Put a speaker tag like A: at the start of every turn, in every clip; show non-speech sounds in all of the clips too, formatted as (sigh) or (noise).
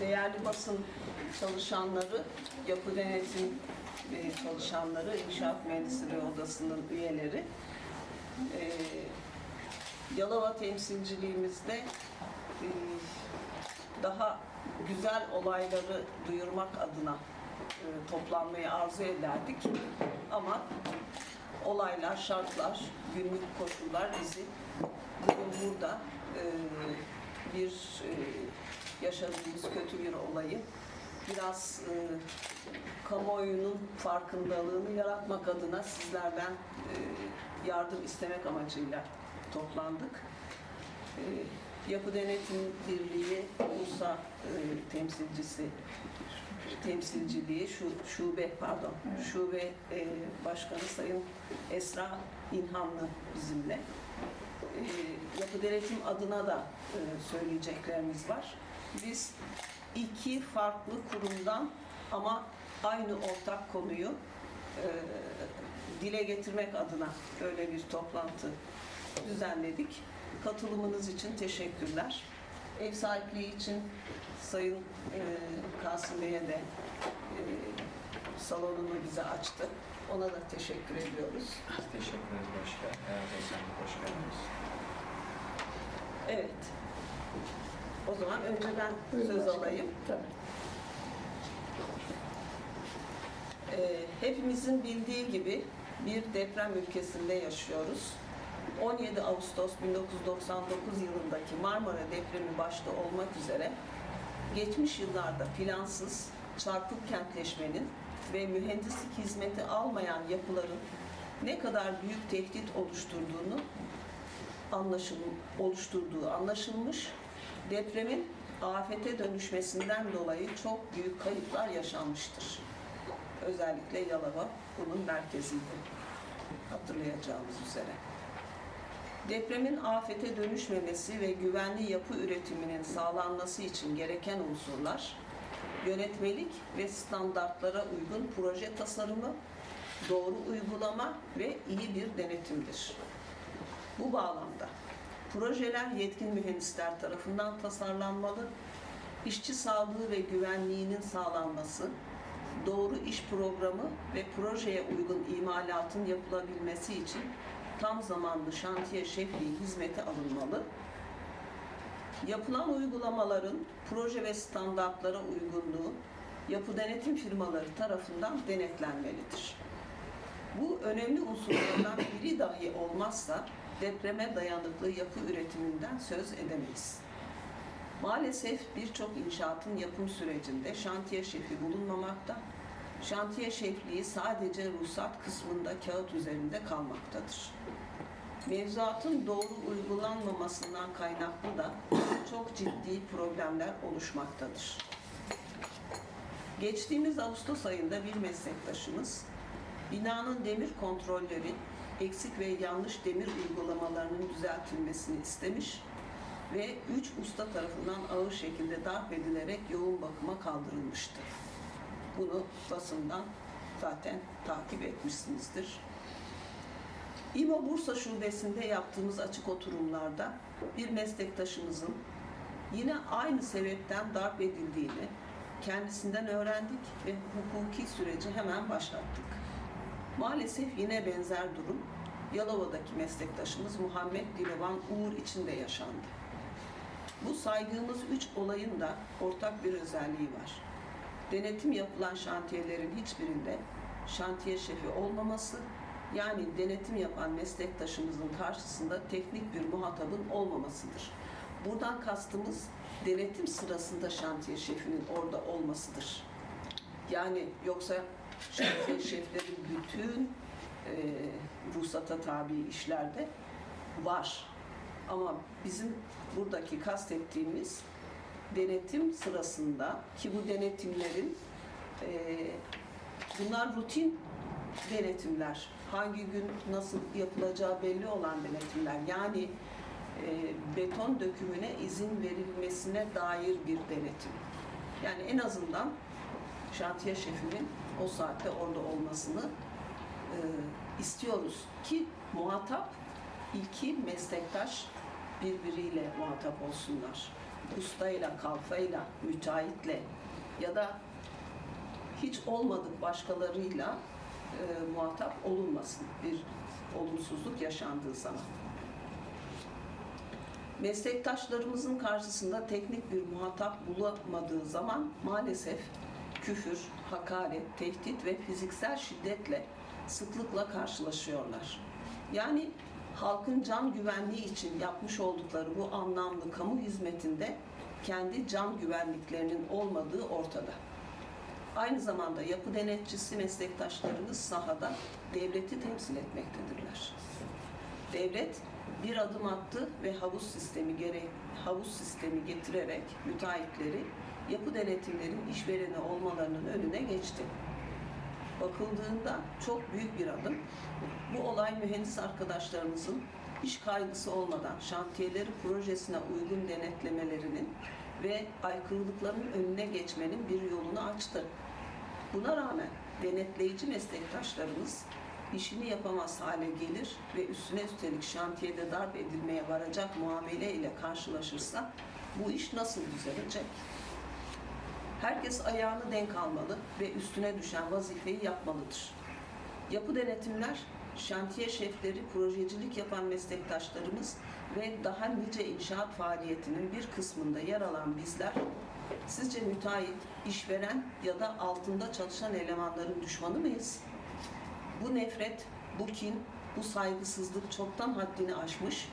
A: Değerli basın çalışanları, yapı denetim e, çalışanları, İnşaat Mühendisleri Odası'nın üyeleri, e, Yalova temsilciliğimizde e, daha güzel olayları duyurmak adına toplanmayı arzu ederdik. Ama olaylar, şartlar, günlük koşullar bizi bugün burada bir yaşadığımız kötü bir olayı biraz e, kamuoyunun farkındalığını yaratmak adına sizlerden e, yardım istemek amacıyla toplandık. E, Yapı Denetim Birliği Bursa e, temsilcisi temsilciliği şu şube pardon şube e, başkanı Sayın Esra İlhanlı bizimle. E, yapı denetim adına da e, söyleyeceklerimiz var. Biz iki farklı kurumdan ama aynı ortak konuyu e, dile getirmek adına böyle bir toplantı düzenledik. Katılımınız için teşekkürler. Ev sahipliği için Sayın e, Kasım Bey'e de e, salonunu bize açtı. Ona da teşekkür ediyoruz.
B: Teşekkür ederiz başkan. Evet, hoş geldiniz.
A: Evet. O zaman önce ben söz alayım. Ee, hepimizin bildiği gibi bir deprem ülkesinde yaşıyoruz. 17 Ağustos 1999 yılındaki Marmara depremi başta olmak üzere geçmiş yıllarda plansız, çarpık kentleşmenin ve mühendislik hizmeti almayan yapıların ne kadar büyük tehdit oluşturduğunu anlaşıl oluşturduğu anlaşılmış. Depremin afete dönüşmesinden dolayı çok büyük kayıplar yaşanmıştır. Özellikle Yalova bunun merkeziydi. Hatırlayacağımız üzere. Depremin afete dönüşmemesi ve güvenli yapı üretiminin sağlanması için gereken unsurlar, yönetmelik ve standartlara uygun proje tasarımı, doğru uygulama ve iyi bir denetimdir. Bu bağlamda projeler yetkin mühendisler tarafından tasarlanmalı, işçi sağlığı ve güvenliğinin sağlanması, doğru iş programı ve projeye uygun imalatın yapılabilmesi için tam zamanlı şantiye şefliği hizmeti alınmalı. Yapılan uygulamaların proje ve standartlara uygunluğu yapı denetim firmaları tarafından denetlenmelidir. Bu önemli unsurlardan biri dahi olmazsa depreme dayanıklı yapı üretiminden söz edemeyiz. Maalesef birçok inşaatın yapım sürecinde şantiye şefi bulunmamakta, şantiye şefliği sadece ruhsat kısmında kağıt üzerinde kalmaktadır. Mevzuatın doğru uygulanmamasından kaynaklı da çok ciddi problemler oluşmaktadır. Geçtiğimiz Ağustos ayında bir meslektaşımız binanın demir kontrolleri, eksik ve yanlış demir uygulamalarının düzeltilmesini istemiş ve üç usta tarafından ağır şekilde darp edilerek yoğun bakıma kaldırılmıştı. Bunu basından zaten takip etmişsinizdir. İMO Bursa Şubesi'nde yaptığımız açık oturumlarda bir meslektaşımızın yine aynı sebepten darp edildiğini kendisinden öğrendik ve hukuki süreci hemen başlattık. Maalesef yine benzer durum Yalova'daki meslektaşımız Muhammed Dilovan Uğur için de yaşandı. Bu saydığımız üç olayın da ortak bir özelliği var. Denetim yapılan şantiyelerin hiçbirinde şantiye şefi olmaması, yani denetim yapan meslektaşımızın karşısında teknik bir muhatabın olmamasıdır. Buradan kastımız denetim sırasında şantiye şefinin orada olmasıdır. Yani yoksa şantiye (coughs) şeflerin bütün e, ruhsata tabi işlerde var. Ama bizim buradaki kastettiğimiz denetim sırasında ki bu denetimlerin e, bunlar rutin denetimler. Hangi gün nasıl yapılacağı belli olan denetimler. Yani e, beton dökümüne izin verilmesine dair bir denetim. Yani en azından şantiye şefinin o saatte orada olmasını istiyoruz ki muhatap iki meslektaş birbiriyle muhatap olsunlar. ustayla, kalfayla, müteahhitle ya da hiç olmadık başkalarıyla e, muhatap olunmasın bir olumsuzluk yaşandığı zaman. Meslektaşlarımızın karşısında teknik bir muhatap bulamadığı zaman maalesef küfür, hakaret, tehdit ve fiziksel şiddetle sıklıkla karşılaşıyorlar. Yani halkın can güvenliği için yapmış oldukları bu anlamlı kamu hizmetinde kendi can güvenliklerinin olmadığı ortada. Aynı zamanda yapı denetçisi meslektaşlarımız sahada devleti temsil etmektedirler. Devlet bir adım attı ve havuz sistemi gerek havuz sistemi getirerek müteahhitleri yapı denetimlerin işvereni olmalarının önüne geçti. Bakıldığında çok büyük bir adım. Bu olay mühendis arkadaşlarımızın iş kaygısı olmadan şantiyeleri projesine uygun denetlemelerinin ve aykırılıkların önüne geçmenin bir yolunu açtı. Buna rağmen denetleyici meslektaşlarımız işini yapamaz hale gelir ve üstüne üstelik şantiyede darp edilmeye varacak muamele ile karşılaşırsa bu iş nasıl düzelecek? Herkes ayağını denk almalı ve üstüne düşen vazifeyi yapmalıdır. Yapı denetimler, şantiye şefleri, projecilik yapan meslektaşlarımız ve daha nice inşaat faaliyetinin bir kısmında yer alan bizler, sizce müteahhit, işveren ya da altında çalışan elemanların düşmanı mıyız? Bu nefret, bu kin, bu saygısızlık çoktan haddini aşmış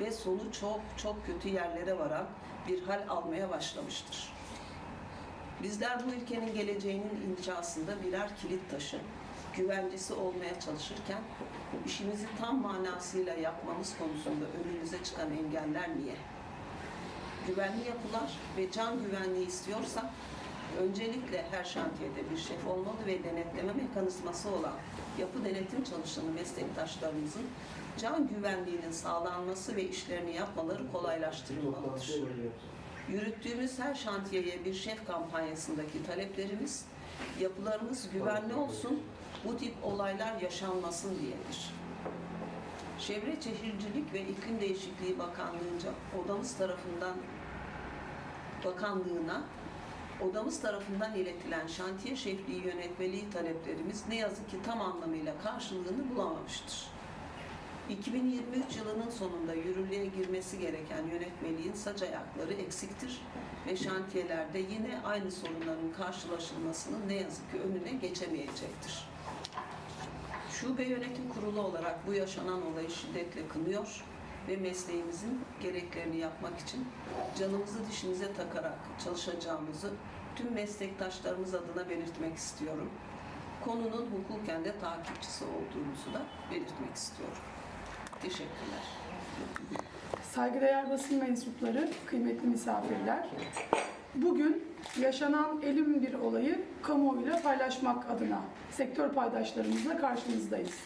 A: ve sonu çok çok kötü yerlere varan bir hal almaya başlamıştır. Bizler bu ülkenin geleceğinin inşasında birer kilit taşı, güvencesi olmaya çalışırken işimizi tam manasıyla yapmamız konusunda önümüze çıkan engeller niye? Güvenli yapılar ve can güvenliği istiyorsak öncelikle her şantiyede bir şef olmalı ve denetleme mekanizması olan yapı denetim çalışanı meslektaşlarımızın can güvenliğinin sağlanması ve işlerini yapmaları kolaylaştırılmalıdır. Yürüttüğümüz her şantiyeye bir şef kampanyasındaki taleplerimiz yapılarımız güvenli olsun, bu tip olaylar yaşanmasın diyedir. Çevre Şehircilik ve İklim Değişikliği Bakanlığı'nca odamız tarafından bakanlığına odamız tarafından iletilen şantiye şefliği yönetmeliği taleplerimiz ne yazık ki tam anlamıyla karşılığını bulamamıştır. 2023 yılının sonunda yürürlüğe girmesi gereken yönetmeliğin sac ayakları eksiktir ve şantiyelerde yine aynı sorunların karşılaşılmasının ne yazık ki önüne geçemeyecektir. Şube Yönetim Kurulu olarak bu yaşanan olayı şiddetle kınıyor ve mesleğimizin gereklerini yapmak için canımızı dişimize takarak çalışacağımızı tüm meslektaşlarımız adına belirtmek istiyorum. Konunun hukuken de takipçisi olduğumuzu da belirtmek istiyorum. Teşekkürler.
C: Saygıdeğer basın mensupları, kıymetli misafirler. Bugün yaşanan elim bir olayı kamuoyuyla paylaşmak adına sektör paydaşlarımızla karşınızdayız.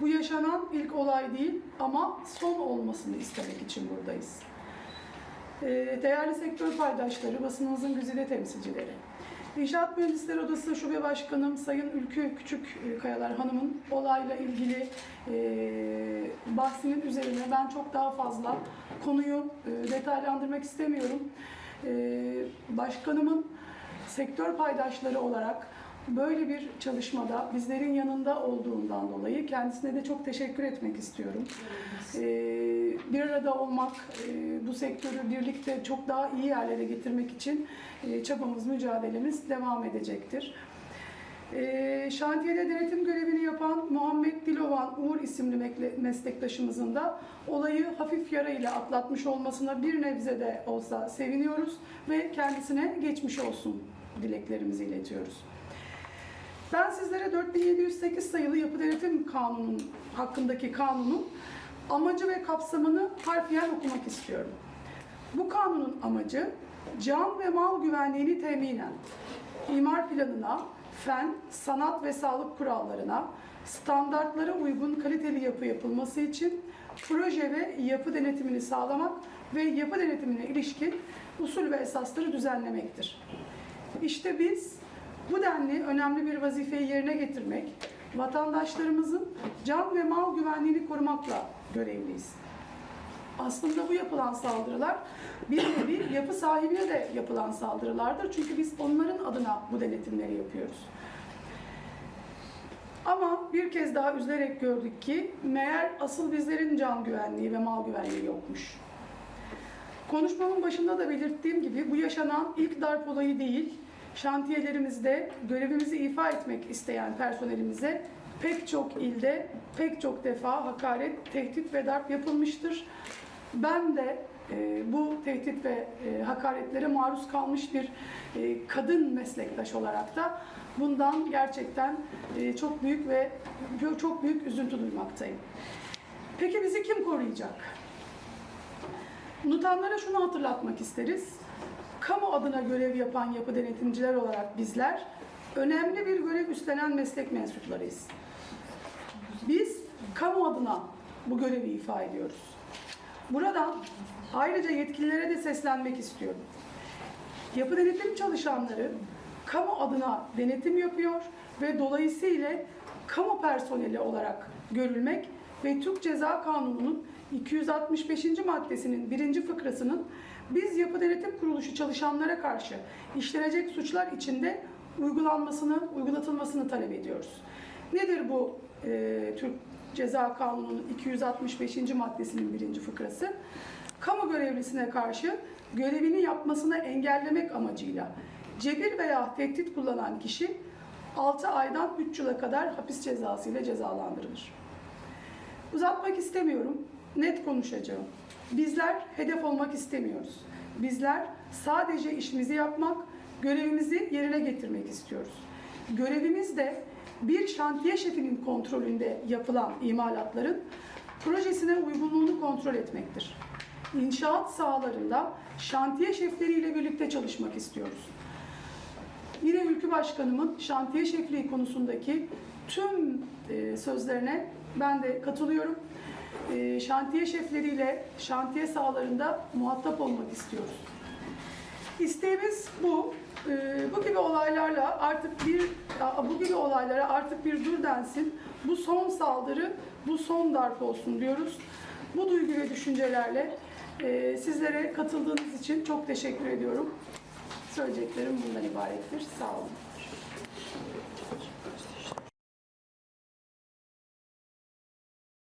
C: Bu yaşanan ilk olay değil ama son olmasını istemek için buradayız. Ee, Değerli sektör paydaşları, basınımızın güzide temsilcileri. İnşaat Mühendisleri Odası Şube Başkanım Sayın Ülkü Küçük Kayalar Hanım'ın olayla ilgili e, bahsinin üzerine ben çok daha fazla konuyu e, detaylandırmak istemiyorum. E, başkanımın sektör paydaşları olarak böyle bir çalışmada bizlerin yanında olduğundan dolayı kendisine de çok teşekkür etmek istiyorum. E, bir arada olmak, e, bu sektörü birlikte çok daha iyi yerlere getirmek için e, çabamız, mücadelemiz devam edecektir. E, şantiyede denetim görevini yapan Muhammed Dilovan Uğur isimli meslektaşımızın da olayı hafif yara ile atlatmış olmasına bir nebze de olsa seviniyoruz ve kendisine geçmiş olsun dileklerimizi iletiyoruz. Ben sizlere 4708 sayılı Yapı Denetim Kanunu hakkındaki kanunun amacı ve kapsamını harfiyen okumak istiyorum. Bu kanunun amacı can ve mal güvenliğini teminen imar planına, fen, sanat ve sağlık kurallarına, standartlara uygun kaliteli yapı yapılması için proje ve yapı denetimini sağlamak ve yapı denetimine ilişkin usul ve esasları düzenlemektir. İşte biz bu denli önemli bir vazifeyi yerine getirmek, vatandaşlarımızın can ve mal güvenliğini korumakla görevliyiz. Aslında bu yapılan saldırılar bir nevi yapı sahibine de yapılan saldırılardır. Çünkü biz onların adına bu denetimleri yapıyoruz. Ama bir kez daha üzülerek gördük ki meğer asıl bizlerin can güvenliği ve mal güvenliği yokmuş. Konuşmamın başında da belirttiğim gibi bu yaşanan ilk darp olayı değil, şantiyelerimizde görevimizi ifa etmek isteyen personelimize pek çok ilde, pek çok defa hakaret, tehdit ve darp yapılmıştır. Ben de e, bu tehdit ve e, hakaretlere maruz kalmış bir e, kadın meslektaş olarak da bundan gerçekten e, çok büyük ve çok büyük üzüntü duymaktayım. Peki bizi kim koruyacak? Unutanlara şunu hatırlatmak isteriz. Kamu adına görev yapan yapı denetimciler olarak bizler önemli bir görev üstlenen meslek mensuplarıyız. Biz kamu adına bu görevi ifa ediyoruz. Buradan ayrıca yetkililere de seslenmek istiyorum. Yapı denetim çalışanları kamu adına denetim yapıyor ve dolayısıyla kamu personeli olarak görülmek ve Türk Ceza Kanunu'nun 265. maddesinin birinci fıkrasının biz yapı denetim kuruluşu çalışanlara karşı işlenecek suçlar içinde uygulanmasını, uygulatılmasını talep ediyoruz. Nedir bu e, Türk Ceza Kanunu'nun 265. maddesinin birinci fıkrası? Kamu görevlisine karşı görevini yapmasını engellemek amacıyla cebir veya tehdit kullanan kişi 6 aydan 3 yıla kadar hapis cezası ile cezalandırılır. Uzatmak istemiyorum, net konuşacağım. Bizler hedef olmak istemiyoruz. Bizler sadece işimizi yapmak, görevimizi yerine getirmek istiyoruz. Görevimiz de bir şantiye şefinin kontrolünde yapılan imalatların projesine uygunluğunu kontrol etmektir. İnşaat sahalarında şantiye şefleriyle birlikte çalışmak istiyoruz. Yine Ülkü Başkanımın şantiye şefliği konusundaki tüm e, sözlerine ben de katılıyorum. E, şantiye şefleriyle şantiye sahalarında muhatap olmak istiyoruz. İsteğimiz bu. E, bu gibi olaylarla artık bir bu gibi olaylara artık bir dur densin. Bu son saldırı, bu son darp olsun diyoruz. Bu duygu ve düşüncelerle e, sizlere katıldığınız için çok teşekkür ediyorum. Söyleyeceklerim bundan ibarettir. Sağ olun.